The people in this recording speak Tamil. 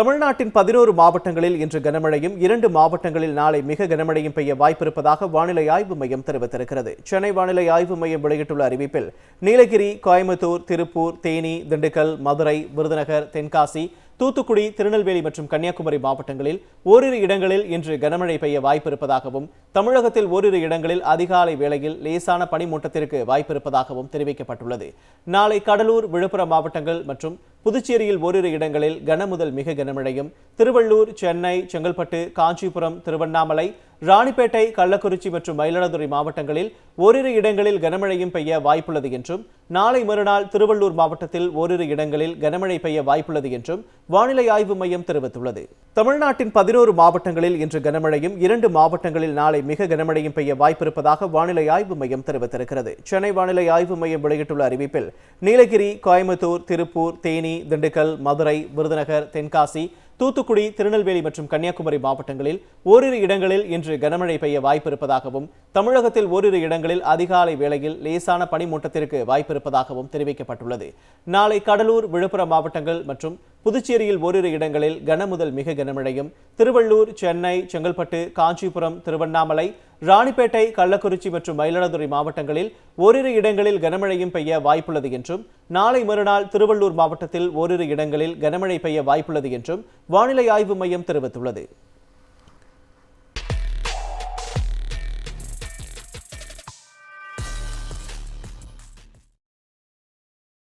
தமிழ்நாட்டின் பதினோரு மாவட்டங்களில் இன்று கனமழையும் இரண்டு மாவட்டங்களில் நாளை மிக கனமழையும் பெய்ய வாய்ப்பிருப்பதாக வானிலை ஆய்வு மையம் தெரிவித்திருக்கிறது. சென்னை வானிலை ஆய்வு மையம் வெளியிட்டுள்ள அறிவிப்பில் நீலகிரி கோயம்புத்தூர் திருப்பூர் தேனி திண்டுக்கல் மதுரை விருதுநகர் தென்காசி தூத்துக்குடி திருநெல்வேலி மற்றும் கன்னியாகுமரி மாவட்டங்களில் ஓரிரு இடங்களில் இன்று கனமழை பெய்ய வாய்ப்பிருப்பதாகவும் தமிழகத்தில் ஓரிரு இடங்களில் அதிகாலை வேளையில் லேசான பனிமூட்டத்திற்கு வாய்ப்பிருப்பதாகவும் தெரிவிக்கப்பட்டுள்ளது. நாளை கடலூர் விழுப்புரம் மாவட்டங்கள் மற்றும் புதுச்சேரியில் ஓரிரு இடங்களில் கன முதல் மிக கனமழையும் திருவள்ளூர் சென்னை செங்கல்பட்டு காஞ்சிபுரம் திருவண்ணாமலை ராணிப்பேட்டை கள்ளக்குறிச்சி மற்றும் மயிலாடுதுறை மாவட்டங்களில் ஓரிரு இடங்களில் கனமழையும் பெய்ய வாய்ப்புள்ளது என்றும் நாளை மறுநாள் திருவள்ளூர் மாவட்டத்தில் ஓரிரு இடங்களில் கனமழை பெய்ய வாய்ப்புள்ளது என்றும் வானிலை ஆய்வு மையம் தெரிவித்துள்ளது. தமிழ்நாட்டின் பதினோரு மாவட்டங்களில் இன்று கனமழையும் இரண்டு மாவட்டங்களில் நாளை மிக கனமழையும் பெய்ய வாய்ப்பிருப்பதாக வானிலை ஆய்வு மையம் தெரிவித்திருக்கிறது. சென்னை வானிலை ஆய்வு மையம் வெளியிட்டுள்ள அறிவிப்பில் நீலகிரி கோயம்புத்தூர் திருப்பூர் தேனி திண்டுக்கல் மதுரை விருதுநகர் தென்காசி தூத்துக்குடி திருநெல்வேலி மற்றும் கன்னியாகுமரி மாவட்டங்களில் ஓரிரு இடங்களில் இன்று கனமழை பெய்ய வாய்ப்பிருப்பதாகவும் தமிழகத்தில் ஓரிரு இடங்களில் அதிகாலை வேளையில் லேசான பனிமூட்டத்திற்கு வாய்ப்பிருப்பதாகவும் தெரிவிக்கப்பட்டுள்ளது. நாளை கடலூர் விழுப்புரம் மாவட்டங்கள் மற்றும் புதுச்சேரியில் ஓரிரு இடங்களில் கனமுதல் மிக கனமழையும். திருவள்ளூர் சென்னை செங்கல்பட்டு காஞ்சிபுரம் திருவண்ணாமலை ராணிப்பேட்டை கள்ளக்குறிச்சி மற்றும் மயிலாடுதுறை மாவட்டங்களில் ஓரிரு இடங்களில் கனமழையும் பெய்ய வாய்ப்புள்ளது என்றும் நாளை மறுநாள் திருவள்ளூர் மாவட்டத்தில் ஓரிரு இடங்களில் கனமழை பெய்ய வாய்ப்புள்ளது என்றும் வானிலை ஆய்வு மையம் தெரிவித்துள்ளது.